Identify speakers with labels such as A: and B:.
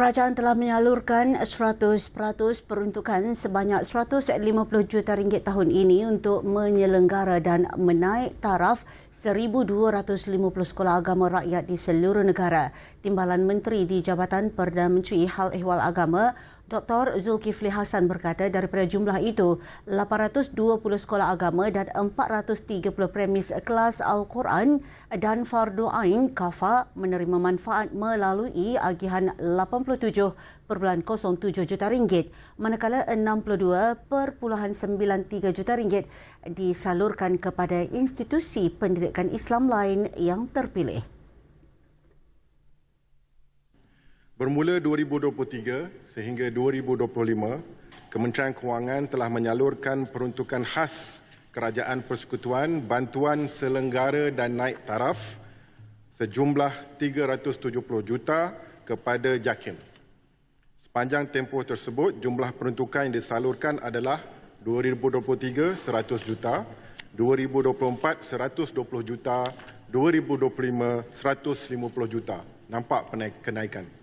A: Kerajaan telah menyalurkan 100% peruntukan sebanyak 150 juta ringgit tahun ini untuk menyelenggara dan menaik taraf 1,250 sekolah agama rakyat di seluruh negara. Timbalan Menteri di Jabatan Perdana Menteri Hal Ehwal Agama Dr. Zulkifli Hasan berkata daripada jumlah itu, 820 sekolah agama dan 430 premis kelas Al-Quran dan Fardu Ain Kafa menerima manfaat melalui agihan 87.07 juta ringgit, manakala 62.93 juta ringgit disalurkan kepada institusi pendidikan Islam lain yang terpilih.
B: Bermula 2023 sehingga 2025, Kementerian Kewangan telah menyalurkan peruntukan khas Kerajaan Persekutuan bantuan selenggara dan naik taraf sejumlah 370 juta kepada JAKIM. Sepanjang tempoh tersebut, jumlah peruntukan yang disalurkan adalah 2023 100 juta, 2024 120 juta, 2025 150 juta. Nampak kenaikan.